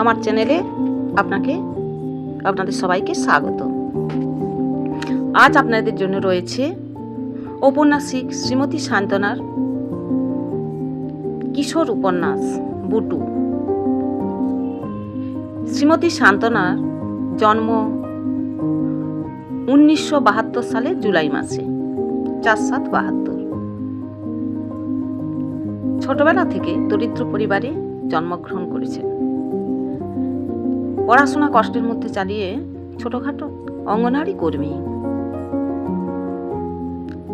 আমার চ্যানেলে আপনাকে, আপনাদের সবাইকে স্বাগত। আজ আপনাদের জন্য রয়েছে ঔপন্যাসিক শ্রীমতী শান্তনার কিশোর উপন্যাস, বুটু। শ্রীমতী শান্তনার জন্ম উনিশশো বাহাত্তর সালে জুলাই মাসে, চার সাত বাহাত্তর। ছোটবেলা থেকে দরিদ্র পরিবারে জন্মগ্রহণ করেছেন। পড়াশোনা কষ্টের মধ্যে চালিয়ে ছোটখাটো অঙ্গনারী কর্মী।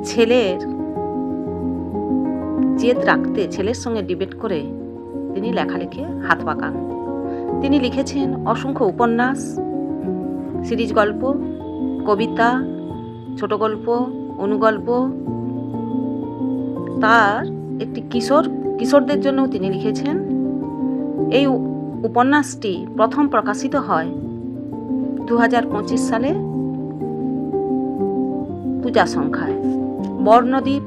ছেলের জেদ রাখতে ছেলের সঙ্গে ডিবেট করে তিনি লেখালেখি হাত পাকান তিনি লিখেছেন অসংখ্য উপন্যাস, সিরিজ গল্প, কবিতা, ছোট গল্প, অনুগল্প। তার একটি কিশোর, কিশোরদের জন্য তিনি লিখেছেন। এই উপন্যাসটি প্রথম প্রকাশিত হয় দু হাজার পঁচিশ সালে পূজা সংখ্যায়। বর্ণদ্বীপ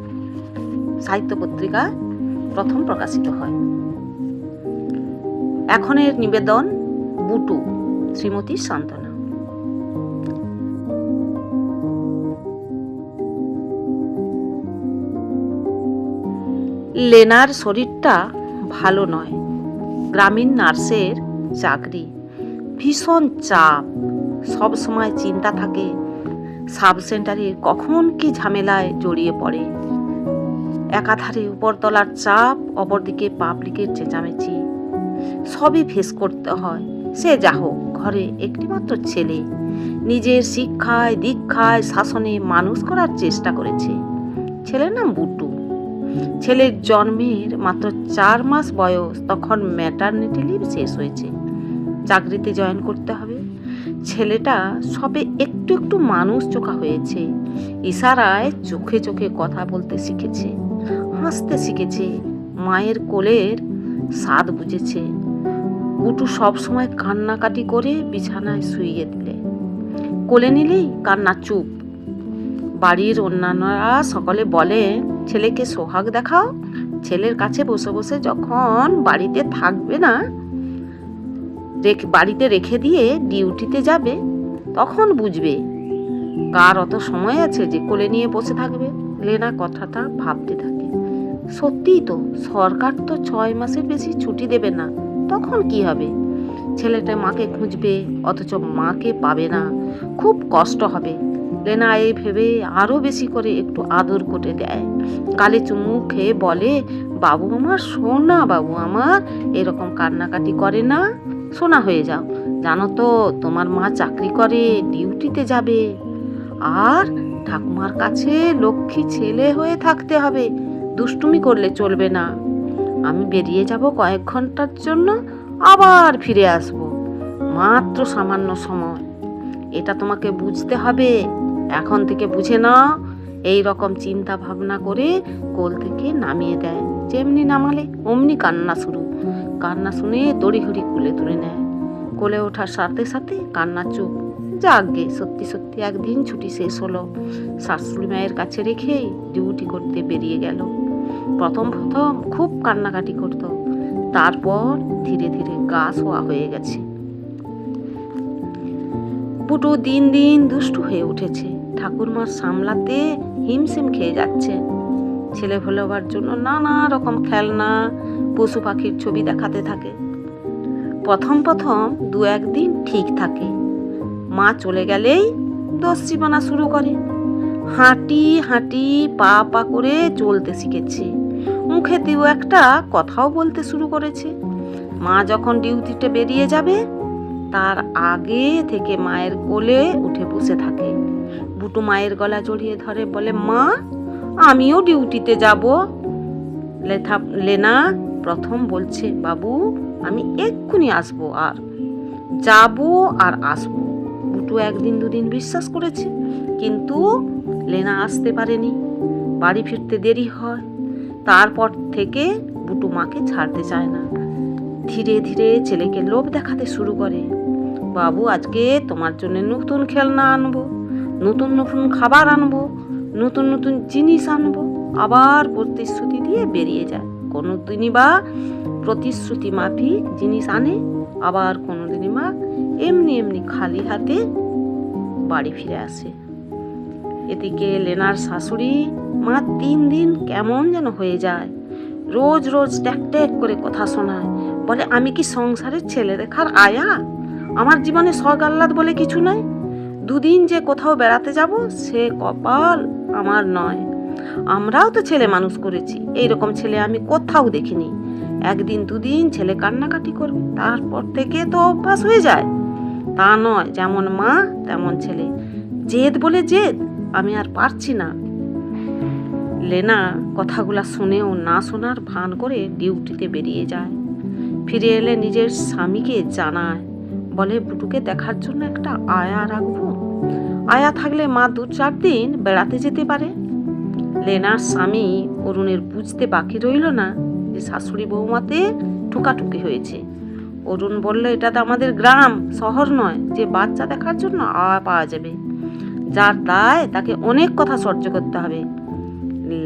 সাহিত্য পত্রিকা প্রথম প্রকাশিত হয়। এখনের নিবেদন বুটু, শ্রীমতী সান্তনা লেনার শরীরটা ভালো নয়। গ্রামীণ নার্সের চাকরি। ভীষণ চাপ। সব সময় চিন্তা থাকে, সাব সেন্টারে কখন কি ঝামেলায় জড়িয়ে পড়ে। একাধারে উপরতলার চাপ, অপরদিকে পাবলিকের চেঁচামেচি। সবই ফেস করতে হয়। সে যা হোক, ঘরে একটিমাত্র ছেলে। নিজের শিক্ষায়, দীক্ষায়, শাসনে মানুষ করার চেষ্টা করেছে। ছেলের নাম বুটু ছেলের জন্মের মাত্র চার মাস বয়স তখন ম্যাটারনিটি লিভ শেষ হয়েছে। চাকরিতে জয়েন করতে হবে। ছেলেটা সবে একটু একটু মানুষ চোখা হয়েছে। ইশারায় চোখে চোখে কথা বলতে শিখেছে, হাসতে শিখেছে, মায়ের কোলের স্বাদ বুঝেছে। উটু সব সময় কান্নাকাটি করে বিছানায় শুইয়ে দিলে। কোলে নিলেই কান্না চুপ। বাড়ির অন্যান্যরা সকলে বলে ছেলেকে সোহাগ দেখাও। ছেলের কাছে বসে বসে যখন বাড়িতে থাকবে না বাড়িতে রেখে দিয়ে ডিউটিতে যাবে, তখন বুঝবে কার অত সময় আছে যে কোলে নিয়ে বসে থাকবে। লেনা কথাটা ভাবতে থাকে। সত্যিই তো, সরকার তো ছয় মাসের বেশি ছুটি দেবে না, তখন কি হবে? ছেলেটা মাকে খুঁজবে, অথচ মাকে পাবে না। খুব কষ্ট হবে। লেনা এই ভেবে আরও বেশি করে একটু আদর করে দেয়। গালে চুমু খেয়ে বলে, বাবু আমার, সোনা বাবু আমার, এরকম কান্নাকাটি করে না। সোনা হয়ে যাও। জানো তো, তোমার মা চাকরি করে, ডিউটিতে যাবে। আর ঠাকুমার কাছে লক্ষ্মী ছেলে হয়ে থাকতে হবে। দুষ্টুমি করলে চলবে না। আমি বেরিয়ে যাব কয়েক ঘণ্টার জন্য, আবার ফিরে আসব। মাত্র সামান্য সময়। এটা তোমাকে বুঝতে হবে। এখন থেকে বুঝে নাও, এই রকম চিন্তা ভাবনা করে কোল থেকে নামিয়ে দেয়। যেমনি নামালে, অমনি কান্না শুরু। কান্না শুনে দড়িঘড়ি কুলে তুলে নেয়। কোলে ওঠার সাথে সাথে কান্না চুপ। যাকগে সত্যি সত্যি একদিন ছুটি শেষ হলো। শাশুড়ি মায়ের কাছে রেখেই ডিউটি করতে বেরিয়ে গেল। প্রথম প্রথম খুব কান্নাকাটি করত। তারপর ধীরে ধীরে গা শোয়া হয়ে গেছে। পুটু দিন দিন দুষ্টু হয়ে উঠেছে। ঠাকুরমার সামলাতে হিমশিম খেয়ে যাচ্ছে। ছেলে ভোলাবার জন্য নানা রকম খেলনা, পশু পাখির ছবি দেখাতে থাকে। প্রথম প্রথম দু একদিন ঠিক থাকে। মা চলে গেলেই দস্যিপনা শুরু করে। হাঁটি হাঁটি পা পা করে চলতে শিখেছে। মুখে মুখেতেও একটা কথাও বলতে শুরু করেছে। মা যখন ডিউটিতে বেরিয়ে যাবে, তার আগে থেকে মায়ের কোলে উঠে বসে থাকে। বুটু মায়ের গলা জড়িয়ে ধরে বলে, মা, আমিও ডিউটিতে যাব। লেথা, লেনা প্রথম বলছে, বাবু, আমি এক্ষুনি আসব আর যাব আর আসব। বুটু একদিন দুদিন বিশ্বাস করেছে, কিন্তু লেনা আসতে পারেনি। বাড়ি ফিরতে দেরি হয়, তারপর থেকে বুটু মাকে ছাড়তে চায় না। ধীরে ধীরে ছেলেকে লোভ দেখাতে শুরু করে, বাবু, আজকে তোমার জন্য নতুন খেলনা আনব। নতুন নতুন খাবার আনব, নতুন নতুন জিনিস আনব, আবার প্রতিশ্রুতি দিয়ে বেরিয়ে যায়। কোনো দিনই বা প্রতিশ্রুতি মাফিক জিনিস আনে, আবার কোনোদিনই মা এমনি এমনি খালি হাতে বাড়ি ফিরে আসে। এদিকে লেনার শাশুড়ি, মা তিন দিন কেমন যেন হয়ে যায়। রোজ রোজ ট্যাক ট্যাক করে কথা শোনায়, বলে, আমি কি সংসারের ছেলে দেখার আয়া? আমার জীবনে শখ আহ্লাদ বলে কিছু নাই? দুদিন যে কোথাও বেড়াতে যাব, সে কপাল আমার নয়। আমরাও তো ছেলে মানুষ করেছি, এইরকম ছেলে আমি কোথাও দেখিনি। একদিন দুদিন ছেলে কান্নাকাটি করবে, তারপর থেকে তো অভ্যাস হয়ে যায়। তা নয়, যেমন মা, তেমন ছেলে। জেদ বলে জেদ, আমি আর পারছি না। লেনা, কথাগুলা শুনেও না শোনার ভান করে ডিউটিতে বেরিয়ে যায়। ফিরে এলে নিজের স্বামীকে জানায় বলে বুটুকে দেখার জন্য একটা আয়া রাখব। আয়া থাকলে মা দু চার দিন বেড়াতে যেতে পারে। লেনার স্বামী অরুণের বুঝতে বাকি রইল না যে শাশুড়ি বৌমাতে টুকাটুকি হয়েছে। অরুণ বলল, এটা তো আমাদের গ্রাম, শহর নয়, যে বাচ্চা দেখার জন্য আয়া পাওয়া যাবে। যার দায় তাকে অনেক কথা সহ্য করতে হবে।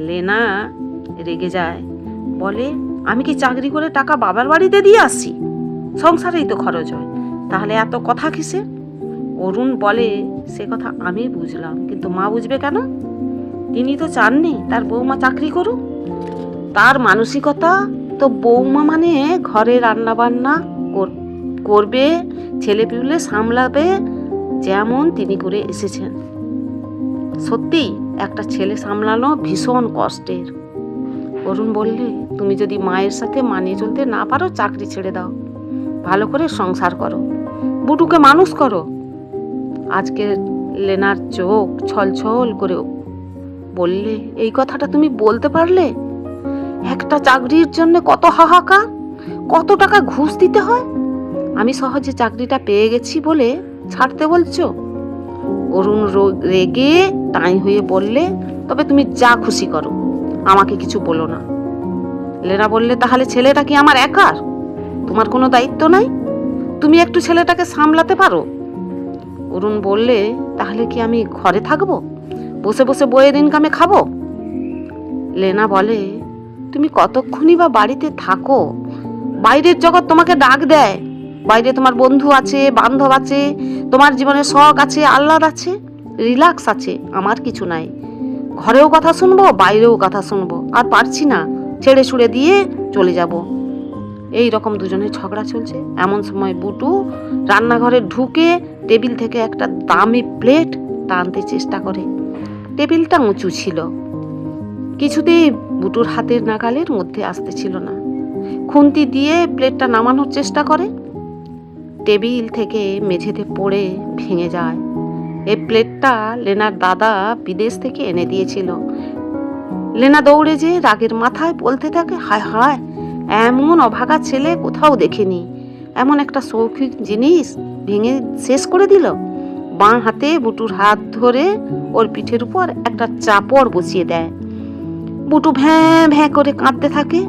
লেনা রেগে যায়, বলে, আমি কি চাকরি করে টাকা বাবার বাড়িতে দিয়ে আসি? সংসারেই তো খরচ হয়। তাহলে এত কথা কিসে অরুণ বলে, সে কথা আমি বুঝলাম, কিন্তু মা বুঝবে কেন? তিনি তো চাননি, তার বৌমা চাকরি করুক। তার মানসিকতা তো বৌমা মানে ঘরে রান্না বান্না কর- করবে, ছেলে পিউলে সামলাবে, যেমন তিনি করে এসেছেন। সত্যি, একটা ছেলে সামলানো ভীষণ কষ্টের। অরুণ বললে, তুমি যদি মায়ের সাথে মানিয়ে চলতে না পারো, চাকরি ছেড়ে দাও। ভালো করে সংসার করো। বুটুকে মানুষ করো। আজকে লেনার চোখ ছলছল করে বললে, এই কথাটা তুমি বলতে পারলে? একটা চাকরির জন্য কত হাহাকার, কত টাকা ঘুষ দিতে হয়? আমি সহজে চাকরিটা পেয়ে গেছি বলে ছাড়তে বলছো? অরুণ রেগে টাই হয়ে বললে, তবে তুমি যা খুশি করো, আমাকে কিছু বলো না। লেনা বললে, তাহলে ছেলেটা কি আমার একার? তোমার কোনো দায়িত্ব নাই? তুমি একটু ছেলেটাকে সামলাতে পারো? অরুণ বললে, তাহলে কি আমি ঘরে থাকব? বসে বসে বইয়ের ইনকামে খাব? লেনা বলে, তুমি কতক্ষণই বা বাড়িতে থাকো? বাইরের জগৎ তোমাকে ডাক দেয়। বাইরে তোমার বন্ধু আছে, বান্ধব আছে, তোমার জীবনে শখ আছে, আহ্লাদ আছে রিল্যাক্স আছে, আমার কিছু নাই। ঘরেও কথা শুনব, বাইরেও কথা শুনব, আর পারছি না। ছেড়ে ছুড়ে দিয়ে চলে যাব। এই রকম দুজনের ঝগড়া চলছে। এমন সময় বুটু রান্নাঘরে ঢুকে টেবিল থেকে একটা দামি প্লেট টানতে চেষ্টা করে। টেবিলটা উঁচু ছিল। কিছুতেই বুটুর হাতের নাগালের মধ্যে আসতে ছিল না। খুন্তি দিয়ে প্লেটটা নামানোর চেষ্টা করে। টেবিল থেকে মেঝেতে পড়ে ভেঙে যায়। এই প্লেটটা লেনার দাদা বিদেশ থেকে এনে দিয়েছিল। লেনা দৌড়ে যে রাগের মাথায় বলতে থাকে, হায় হায় এমন অভাগা ছেলে কোথাও দেখেনি। এমন একটা শৌখিক জিনিস ভেঙে শেষ করে দিল। বাঁ হাতে বুটুর হাত ধরে ওর পিঠের উপর একটা চাপড় বসিয়ে দেয়। বুটু ভ্যাঁ ভ্যাঁ করে কাঁদতে থাকে।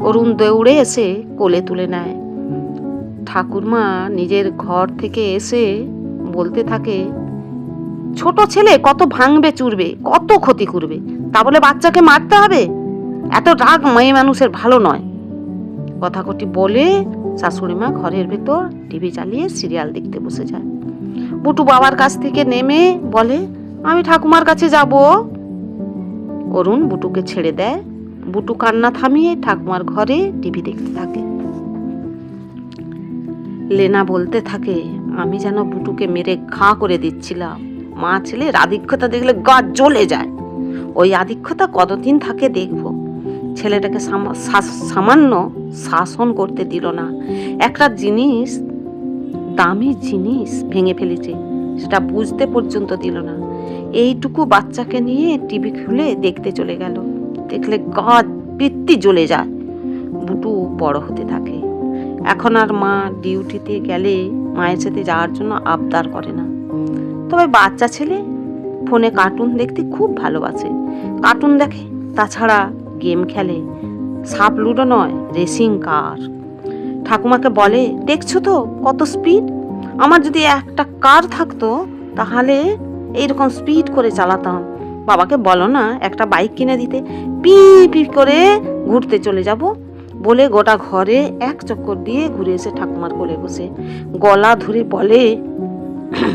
অরুণ দৌড়ে এসে কোলে তুলে নেয়। ঠাকুরমা নিজের ঘর থেকে এসে বলতে থাকে, ছোট ছেলে কত ভাঙবে, চুরবে, কত ক্ষতি করবে। তা বলে বাচ্চাকে মারতে হবে? এত রাগ মেয়ে মানুষের ভালো নয়। কথা কটি বলে শাশুড়ি মা ঘরের ভেতর টিভি চালিয়ে সিরিয়াল দেখতে বসে যায়। বুটু বাবার কাছ থেকে নেমে বলে, আমি ঠাকুমার কাছে যাব। অরুণ বুটুকে ছেড়ে দেয়। বুটু কান্না থামিয়ে ঠাকুমার ঘরে টিভি দেখতে থাকে। লেনা বলতে থাকে, আমি যেন বুটুকে মেরে ঘা করে দিচ্ছিলাম। মা ছেলের আধিক্যতা দেখলে গা জ্বলে যায়। ওই আধিক্যতা কতদিন থাকে দেখব। ছেলেটাকে সামান্য শাসন করতে দিল না। একটা জিনিস, দামি জিনিস ভেঙে ফেলেছে, সেটা বুঝতে পর্যন্ত দিল না। এইটুকু বাচ্চাকে নিয়ে টিভি খুলে দেখতে চলে গেল। দেখলে গা বৃত্তি জ্বলে যায়। বুটু বড় হতে থাকে। এখন আর মা ডিউটিতে গেলে মায়ের সাথে যাওয়ার জন্য আবদার করে না। তবে বাচ্চা ছেলে ফোনে কার্টুন দেখতে খুব ভালোবাসে। কার্টুন দেখে, তাছাড়া গেম খেলে। সাপ লুডো নয়, রেসিং কার। ঠাকুমাকে বলে, দেখছ তো কত স্পিড? আমার যদি একটা কার থাকতো, তাহলে এইরকম স্পিড করে চালাতাম। বাবাকে বলো না, একটা বাইক কিনে দিতে। পি পি করে ঘুরতে চলে যাব। বলে গোটা ঘরে এক চক্কর দিয়ে ঘুরে এসে ঠাকুমার কোলে বসে। গলা ধরে বলে,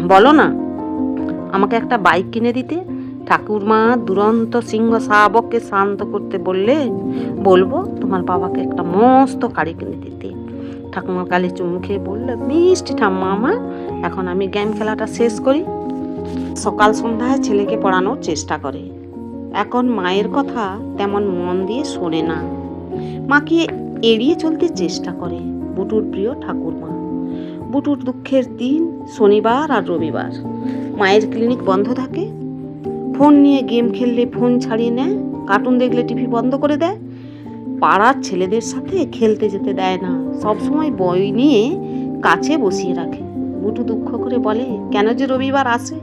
বলো না, আমাকে একটা বাইক কিনে দিতে। ঠাকুরমা দুরন্ত সিংহ শাবককে শান্ত করতে বললে, বলব, তোমার বাবাকে একটা মস্ত গাড়ি কিনে দিতে। ঠাকুমার গালে চুমু খেয়ে বলল, মিষ্টি ঠাম্মা আমার, এখন আমি গেম খেলাটা শেষ করি। সকাল সন্ধ্যায় ছেলেকে পড়ানোর চেষ্টা করে। এখন মায়ের কথা তেমন মন দিয়ে শোনে না। মাকে এড়িয়ে চলতে চেষ্টা করে বুটুর প্রিয় ঠাকুরমা। বুটুর দুঃখের দিন শনিবার আর রবিবার। মায়ের ক্লিনিক বন্ধ থাকে ফোন নিয়ে গেম খেললে ফোন ছাড়িয়ে নেয়, কার্টুন দেখলে টিভি বন্ধ করে দেয়। পাড়ার ছেলেদের সাথে খেলতে যেতে দেয় না। সবসময় বই নিয়ে কাছে বসিয়ে রাখে। বুটু দুঃখ করে বলে, কেন যে রবিবার আসে?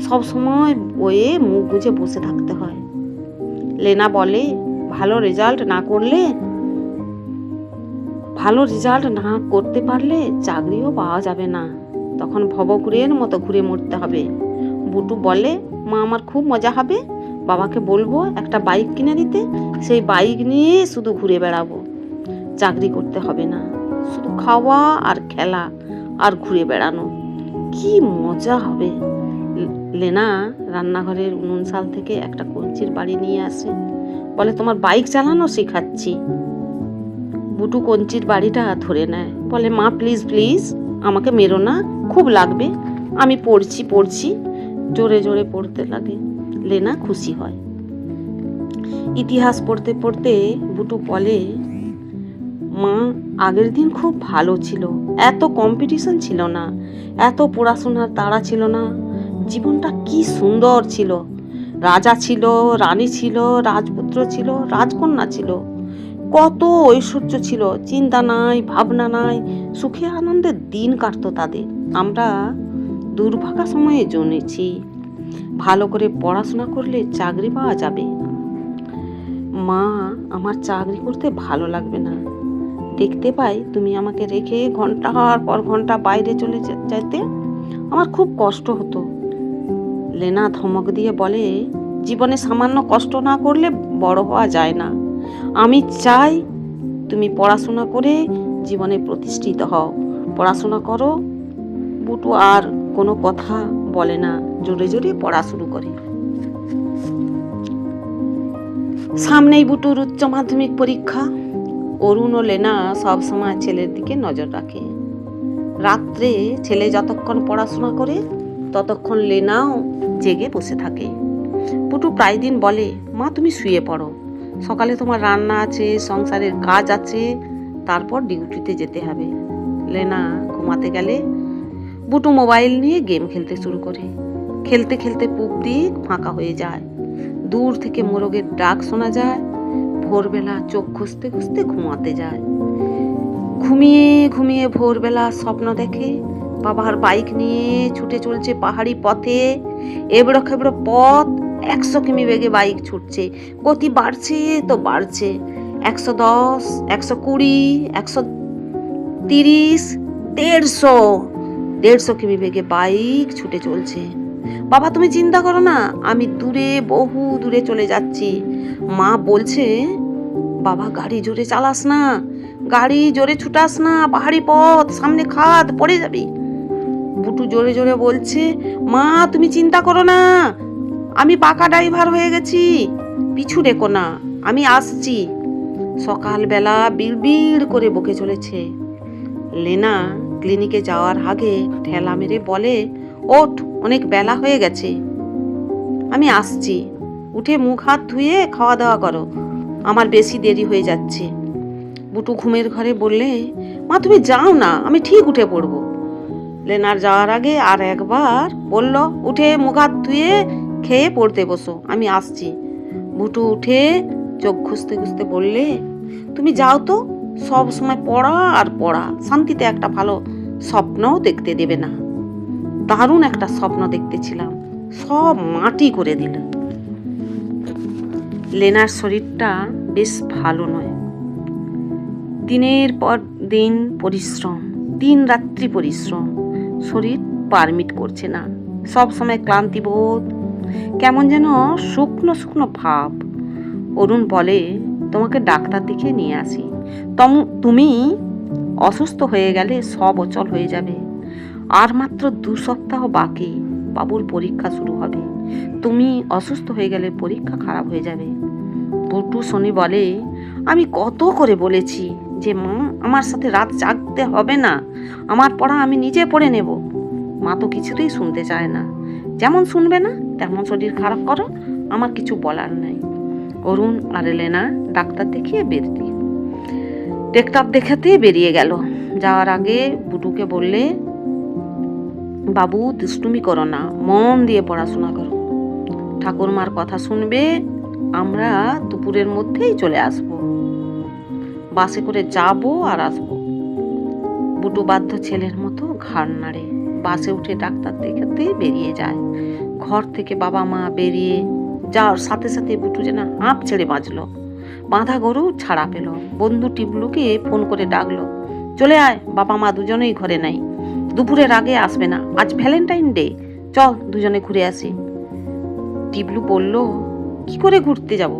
সব সময় বইয়ে মুখ গুঁজে বসে থাকতে হয়। লেনা বলে, ভালো রেজাল্ট না করলে? ভালো রেজাল্ট না করতে পারলে চাকরিও পাওয়া যাবে না। তখন ভবঘুরের মতো ঘুরে মরতে হবে। বুটু বলে মা আমার খুব মজা হবে। বাবাকে বলব একটা বাইক কিনে দিতে। সেই বাইক নিয়ে শুধু ঘুরে বেড়াবো। চাকরি করতে হবে না। শুধু খাওয়া আর খেলা আর ঘুরে বেড়ানো। কি মজা হবে। লেনা রান্নাঘরের উনুন সাল থেকে একটা কঞ্চির বাড়ি নিয়ে আসে। বলে, তোমার বাইক চালানো শেখাচ্ছি। বুটু কঞ্চির বাড়িটা ধরে নেয়। বলে, মা প্লিজ প্লিজ আমাকে মেরো না। খুব লাগবে। আমি পড়ছি পড়ছি। জোরে জোরে পড়তে লাগে, লেনা খুশি হয়। ইতিহাস পড়তে পড়তে বুটু বলে, মা, আগের দিন খুব ভালো ছিল, এত কম্পিটিশন ছিল না, এত পড়াশোনার তাড়া ছিল না, জীবনটা কি সুন্দর ছিল। রাজা ছিল, রানী ছিল, রাজপুত্র ছিল, রাজকন্যা ছিল, কত ঐশ্বর্য ছিল, চিন্তা নাই, ভাবনা নাই, সুখে আনন্দের দিন কাটতো তাদের। আমরা দুর্ভাগা সময়ে জন্মেছি। ভালো করে পড়াশোনা করলে চাকরি পাওয়া যাবে। মা, আমার চাকরি করতে ভালো লাগবে না। দেখতে পাই তুমি আমাকে রেখে ঘণ্টার পর ঘণ্টা বাইরে চলে যেতে আমার খুব কষ্ট হতো। লেনা ধমক দিয়ে বলে, জীবনে সামান্য কষ্ট না করলে বড় হওয়া যায় না। আমি চাই তুমি পড়াশোনা করে জীবনে প্রতিষ্ঠিত হও। পড়াশোনা করো, বুটু, আর কোনো কথা বলে না, জোরে জোরে পড়া শুরু করে। সামনেই বুটুর উচ্চ মাধ্যমিক পরীক্ষা। অরুণ ও লেনা সবসময় ছেলের দিকে নজর রাখে। রাত্রে ছেলে যতক্ষণ পড়াশোনা করে, ততক্ষণ লেনাও জেগে বসে থাকে। পুটু প্রায় দিন বলে, মা, তুমি শুয়ে পড়ো। সকালে তোমার রান্না আছে, সংসারের কাজ আছে, তারপর ডিউটিতে যেতে হবে। লেনা ঘুমাতে গেলে বুটু মোবাইল নিয়ে গেম খেলতে শুরু করে। খেলতে খেলতে পূব দিক ফাঁকা হয়ে যায়। দূর থেকে মোরগের ডাক শোনা যায়। ভোরবেলা চোখ খুঁজতে খুঁজতে ঘুমাতে যায়। ঘুমিয়ে ঘুমিয়ে ভোরবেলা স্বপ্ন দেখে বাবার বাইক নিয়ে ছুটে চলছে পাহাড়ি পথে। এবড়ো খেবড়ো পথ, একশো কিমি বেগে বাইক ছুটছে। গতি বাড়ছে তো বাড়ছে। একশো দশ, একশো কুড়ি, একশো তিরিশ, দেড়শো দেড়শো কিমি বেগে বাইক ছুটে চলছে। বাবা, তুমি চিন্তা করো না, আমি দূরে, বহু দূরে চলে যাচ্ছি। মা বলছে, বাবা, গাড়ি জোরে চালাস না, গাড়ি জোরে ছুটাস না, পাহাড়ি পথ, সামনে খাদ, পড়ে যাবি। বুটু জোরে জোরে বলছে, মা, তুমি চিন্তা করো না, আমি পাকা ড্রাইভার হয়ে গেছি, পিছু রেখো না, আমি আসছি। সকালবেলা বিড়বিড় করে বকে চলেছে। লেনা ক্লিনিকে যাওয়ার আগে ঠেলা মেরে বলে, ওঠ, অনেক বেলা হয়ে গেছে। আমি আসছি। উঠে মুখ হাত ধুয়ে খাওয়া দাওয়া করো। আমার বেশি দেরি হয়ে যাচ্ছে। বুটু ঘুমের ঘরে বললে, মা, তুমি যাও না, আমি ঠিক উঠে পড়ব। লেনার যাওয়ার আগে আর একবার বলল, উঠে মুখ হাত ধুয়ে খেয়ে পড়তে বসো, আমি আসছি। বুটু উঠে চোখ খুঁজতে খুঁজতে বললে, তুমি যাও তো, সব সময় পড়া আর পড়া, শান্তিতে একটা ভালো স্বপ্নও দেখতে দেবে না। দারুণ একটা স্বপ্ন দেখতেছিলাম। সব মাটি করে দিল। লেনার শরীরটা বেশ ভালো নয়। দিনের পর দিন পরিশ্রম, দিন রাত্রি পরিশ্রম, শরীর পারমিট করছে না। সব সময় ক্লান্তি বোধ, কেমন যেন শুকনো শুকনো ভাব। অরুণ বলে, তোমাকে ডাক্তার দেখে নিয়ে আসি। তম, তুমি অসুস্থ হয়ে গেলে সব অচল হয়ে যাবে। আর মাত্র দু সপ্তাহ বাকি বাবুর পরীক্ষা শুরু হবে। তুমি অসুস্থ হয়ে গেলে পরীক্ষা খারাপ হয়ে যাবে। পটু শনি বলে, আমি কত করে বলেছি যে মা আমার সাথে রাত জাগতে হবে না, আমার পড়া আমি নিজে পড়ে নেব। মা তো কিছুতেই শুনতে চায় না। যেমন শুনবে না, তেমন শরীর খারাপ করো, আমার কিছু বলার নাই। অরুণ আর লেনা ডাক্তার দেখিয়ে বেরিয়ে ডাক্তার দেখাতে বেরিয়ে গেল। যাওয়ার আগে বুটুকে বললে, বাবু, দুষ্টুমি করো না, মন দিয়ে পড়াশোনা করো। ঠাকুরমার কথা শুনবে, আমরা দুপুরের মধ্যেই চলে আসব। বাসে করে যাব আর আসব। বুটু বাধ্য ছেলের মতো ঘাড় নাড়ে। বাসে উঠে ডাক্তার দেখাতে বেরিয়ে যায়। ঘর থেকে বাবা মা বেরিয়ে যাওয়ার সাথে সাথে বুটু যেন হাঁপ ছেড়ে বাঁচলো। বাঁধা গরু ছাড়া পেল। বন্ধু টিবলুকে ফোন করে ডাকলো, চলে আয়, বাবা মা দুজনেই ঘরে নাই। দুপুরের আগে আসবে না, আজ ভ্যালেন্টাইন ডে। চল দুজনে ঘুরে আসি। টিবলু বলল, কি করে ঘুরতে যাব?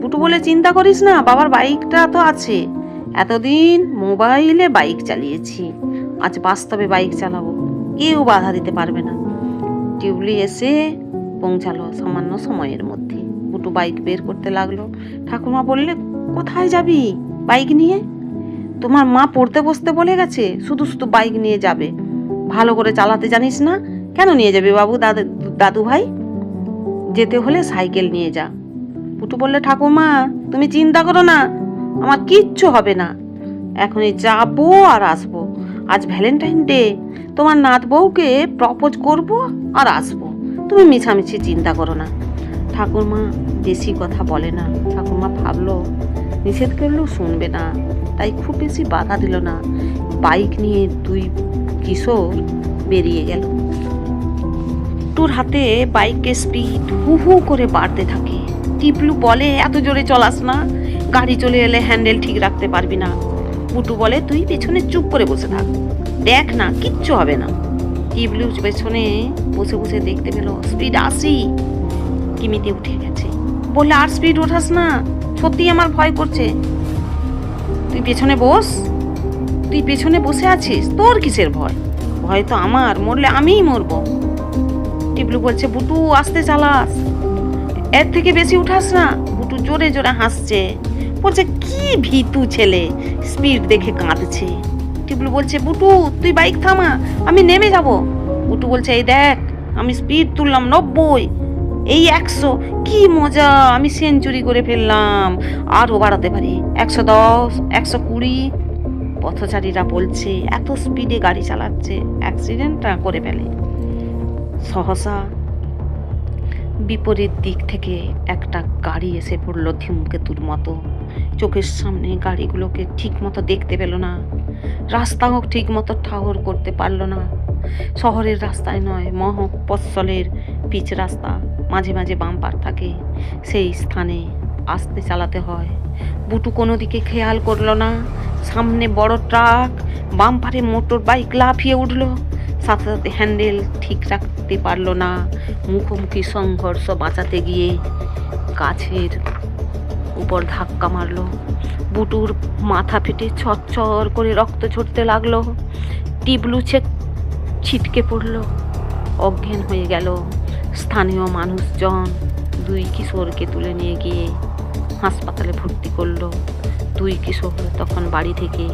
বুটু বলে, চিন্তা করিস না, বাবার বাইকটা তো আছে। এতদিন মোবাইলে বাইক চালিয়েছি, আজ বাস্তবে বাইক চালাবো, কেউ বাধা দিতে পারবে না। টিউবলি এসে পৌঁছালো সামান্য সময়ের মধ্যে। বুটু বাইক বের করতে লাগল। ঠাকুমা বললে কোথায় যাবি বাইক নিয়ে? তোমার মা পড়তে বসতে বলে গেছে, শুধু শুধু বাইক নিয়ে যাবে। ভালো করে চালাতে জানিস না, কেন নিয়ে যাবে বাবু দাদু দাদু ভাই? যেতে হলে সাইকেল নিয়ে যা। পুটু বললে ঠাকুমা তুমি চিন্তা করো না, আমার কিচ্ছু হবে না। এখনই যাব আর আসব। আজ ভ্যালেন্টাইন ডে, তোমার নাত বউকে প্রপোজ করব আর আসব। তুমি মিছামিছি চিন্তা করো না। ঠাকুরমা বেশি কথা বলে না। ঠাকুরমা ভাবলো, নিষেধ করলেও শুনবে না। তাই খুব বেশি বাধা দিল না। বাইক নিয়ে দুই কিশোর বেরিয়ে গেল। টুর হাতে বাইকের স্পিড হু হু করে বাড়তে থাকে। টিপলু বলে, এত জোরে চলাস না। গাড়ি চলে এলে হ্যান্ডেল ঠিক রাখতে পারবি না। পুটু বলে, তুই পেছনে চুপ করে বসে থাক। দেখ না, কিচ্ছু হবে না। টিপলু পেছনে বসে বসে দেখতে পেল, স্পিড আশি। কিমিতে উঠে গেছে। বললে, আর স্পিড ওঠাস না সত্যি আমার ভয় করছে। তুই পেছনে বস, তুই পেছনে বসে আছিস, তোর কিসের ভয়? ভয় তো আমার, মরলে আমিই মরবো। টিপলু বলছে, বুটু, আস্তে চালাস। এর থেকে বেশি উঠাস না, বুটু জোরে জোরে হাসছে। বলছে, কি ভীতু ছেলে স্পিড দেখে কাঁদছে। টিপলু বলছে, বুটু, তুই বাইক থামা, আমি নেমে যাব। বুটু বলছে, এই দেখ, আমি স্পিড তুললাম নব্বই এই একশো, কি মজা, আমি সেঞ্চুরি করে ফেললাম। আরও বাড়াতে পারি। একশো দশ, একশো কুড়ি। পথচারীরা বলছে, এত স্পিডে গাড়ি চালাচ্ছে, অ্যাক্সিডেন্টটা করে ফেলে। সহসা বিপরীত দিক থেকে একটা গাড়ি এসে পড়ল ধূমকেতুর মতো। চোখের সামনে গাড়িগুলোকে ঠিক মতো দেখতে পেল না। রাস্তাও ঠিক মতো ঠাহর করতে পারল না। শহরের রাস্তায় নয় মহপৎসলের পিচ রাস্তা, মাঝে মাঝে বাম্পার থাকে। সেই স্থানে আস্তে চালাতে হয়। বুটু কোনো দিকে খেয়াল করল না। সামনে বড় ট্রাক, বাম্পারে মোটর বাইক লাফিয়ে উঠল। সাথে সাথে হ্যান্ডেল ঠিক রাখতে পারল না। মুখোমুখি সংঘর্ষ বাঁচাতে গিয়ে গাছের উপর ধাক্কা মারলো। বুটুর মাথা ফেটে ছচ্ছর করে রক্ত ঝরতে লাগল। টিবলু ছেক ছিটকে পড়ল। অজ্ঞান হয়ে গেল। স্থানীয় মানুষজন দুই কিশোরকে তুলে নিয়ে গিয়ে হাসপাতালে ভর্তি করল। দুই কিশোর তখন বাড়ি থেকে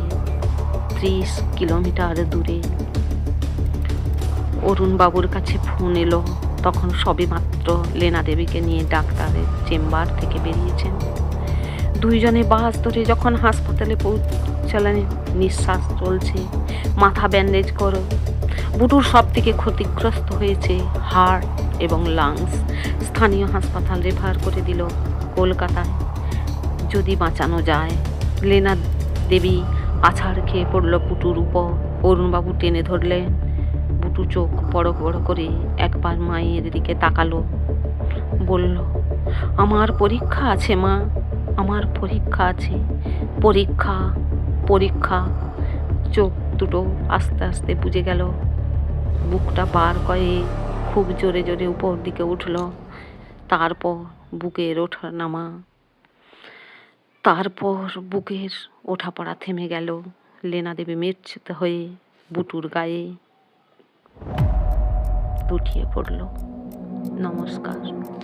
ত্রিশ কিলোমিটার দূরে। অরুণ বাবুর কাছে ফোন এলো। তখন সবে মাত্র লেনা দেবীকে নিয়ে ডাক্তারের চেম্বার থেকে বেরিয়েছেন। দুইজনে বাস ধরে যখন হাসপাতালে পৌঁছালেন, নিঃশ্বাস চলছে। মাথা ব্যান্ডেজ করো। বুটুর সব থেকে ক্ষতিগ্রস্ত হয়েছে হার্ট এবং লাংস স্থানীয় হাসপাতাল রেফার করে দিল কলকাতায়। যদি বাঁচানো যায়, লেনা দেবী আছাড় খেয়ে পড়ল পুটুর উপর। অরুণবাবু টেনে ধরলেন। বুটু চোখ বড় বড় করে একবার মায়ের দিকে তাকালো। বলল, আমার পরীক্ষা আছে, মা। আমার পরীক্ষা আছে। পরীক্ষা পরীক্ষা। চোখ দুটো আস্তে আস্তে বুঝে গেল। বুকটা পার করে খুব জোরে জোরে উপর দিকে উঠল। তারপর বুকের ওঠা নামা। তারপর বুকের ওঠা পড়া থেমে গেল লেনা দেবী মেরছিত হয়ে বুটুর গায়ে। লুটিয়ে পড়ল। নমস্কার।